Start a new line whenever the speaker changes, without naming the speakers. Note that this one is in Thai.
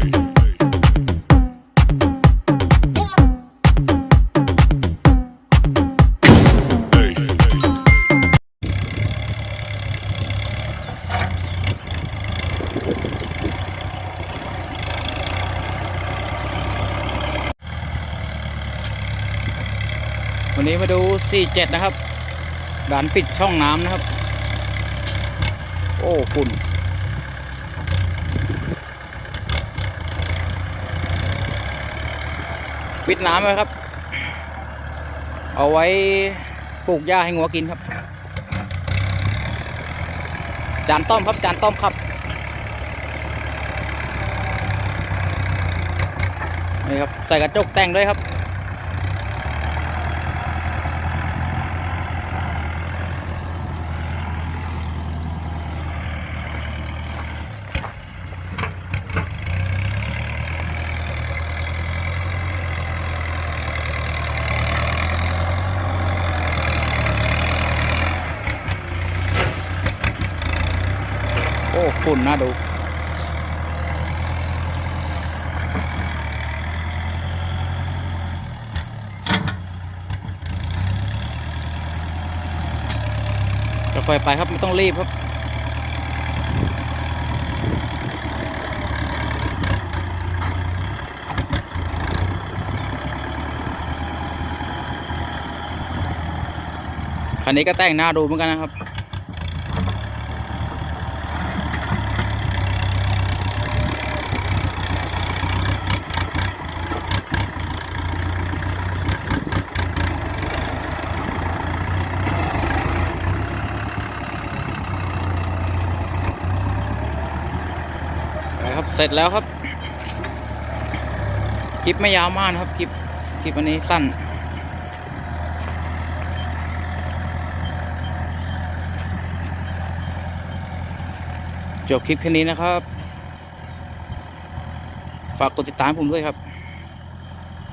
วันนี้มาดู 47 นะครับ ด่านปิดช่องน้ำนะครับ โอ้ ฝุ่น ปิดน้ำไว้ครับ เอาไว้ปลูกหญ้าให้งัวกินครับ จานต้อมครับจานต้อมครับนี่ครับใส่กระจกแต่งด้วยครับ อ้ฝุ่นน่าดูค่อยไปครับไม่ต้องรีบครับคันนี้ก็แต่งหน้าดูเหมือนกันนะครับ ครับ เสร็จแล้วครับ คลิปไม่ยาวมากนะครับ คลิป คลิปอันนี้สั้น จบคลิปแค่นี้นะครับ ฝากกดติดตามผมด้วยครับ